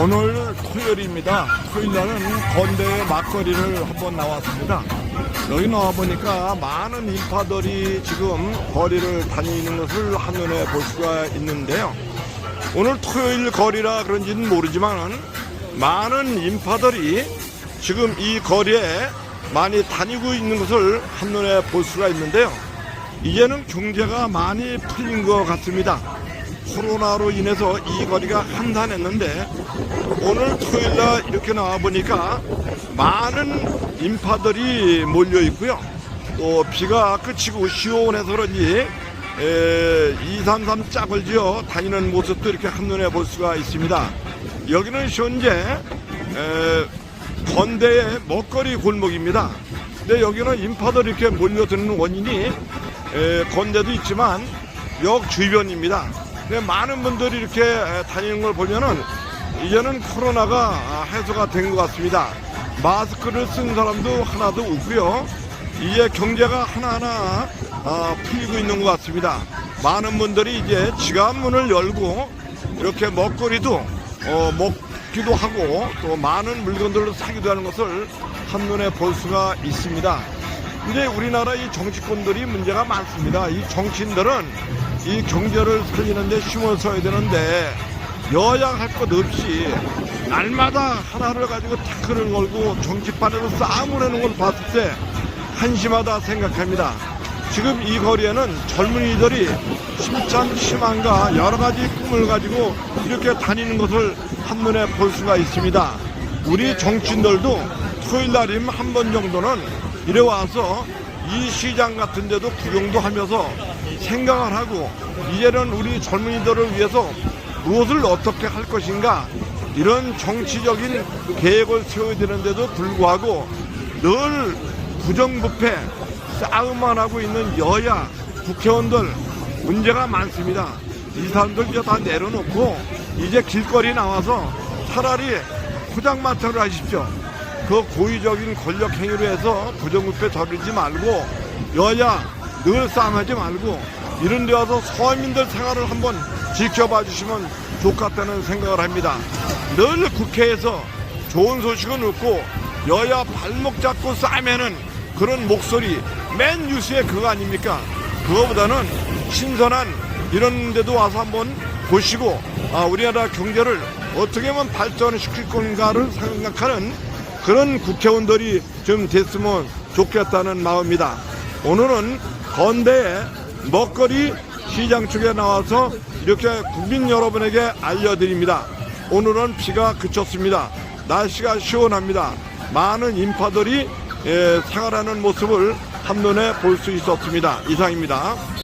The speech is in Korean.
오늘 토요일입니다. 토요일 날은 건대 막거리를 한번 나왔습니다. 여기 나와보니까 많은 인파들이 지금 거리를 다니는 것을 한눈에 볼 수가 있는데요. 오늘 토요일 거리라 그런지는 모르지만 많은 인파들이 지금 이 거리에 많이 다니고 있는 것을 한눈에 볼 수가 있는데요. 이제는 경제가 많이 풀린 것 같습니다. 코로나로 인해서 이 거리가 한산했는데 오늘 토요일 날 이렇게 나와 보니까 많은 인파들이 몰려 있고요. 또 비가 그치고 시원해서 그런지 233 짝을 지어 다니는 모습도 이렇게 한눈에 볼 수가 있습니다. 여기는 현재 에, 건대의 먹거리 골목입니다. 근데 여기는 인파들이 이렇게 몰려드는 원인이 에, 건대도 있지만 역 주변입니다. 근데 많은 분들이 이렇게 에, 다니는 걸 보면은 이제는 코로나가 아, 해소가 된 것 같습니다. 마스크를 쓴 사람도 하나도 없고요. 이제 경제가 하나하나 아, 풀리고 있는 것 같습니다. 많은 분들이 이제 지갑문을 열고 이렇게 먹거리도 어, 먹기도 하고 또 많은 물건들을 사기도 하는 것을 한눈에 볼 수가 있습니다. 근데 우리나라 이 정치권들이 문제가 많습니다. 이 정치인들은 이 경제를 살리는데 힘을 써야 되는데 여야 할 것 없이 날마다 하나를 가지고 태클을 걸고 정치판에서 싸움을 하는 걸 봤을 때 한심하다 생각합니다. 지금 이 거리에는 젊은이들이 심찬 희망과 여러 가지 꿈을 가지고 이렇게 다니는 것을 한눈에 볼 수가 있습니다. 우리 정치인들도 토요일 날이면 한 번 정도는 이래 와서 이 시장 같은 데도 구경도 하면서 생각을 하고 이제는 우리 젊은이들을 위해서 무엇을 어떻게 할 것인가 이런 정치적인 계획을 세워야 되는데도 불구하고 늘 부정부패 싸움만 하고 있는 여야 국회의원들 문제가 많습니다. 이 사람들 이제 다 내려놓고 이제 길거리 나와서 차라리 포장마차를 하십시오. 그 고의적인 권력 행위로 해서 부정부패 저리지 말고 여야 늘 싸움하지 말고 이런 데 와서 서민들 생활을 한번 지켜봐 주시면 좋겠다는 생각을 합니다. 늘 국회에서 좋은 소식은 없고 여야 발목 잡고 싸매는 그런 목소리 맨 뉴스에 그거 아닙니까? 그거보다는 신선한 이런 데도 와서 한번 보시고 아, 우리나라 경제를 어떻게 하면 발전시킬 건가를 생각하는 그런 국회의원들이 좀 됐으면 좋겠다는 마음입니다. 오늘은 건대의 먹거리 시장 쪽에 나와서 이렇게 국민 여러분에게 알려드립니다. 오늘은 비가 그쳤습니다. 날씨가 시원합니다. 많은 인파들이 예, 생활하는 모습을 한눈에 볼 수 있었습니다. 이상입니다.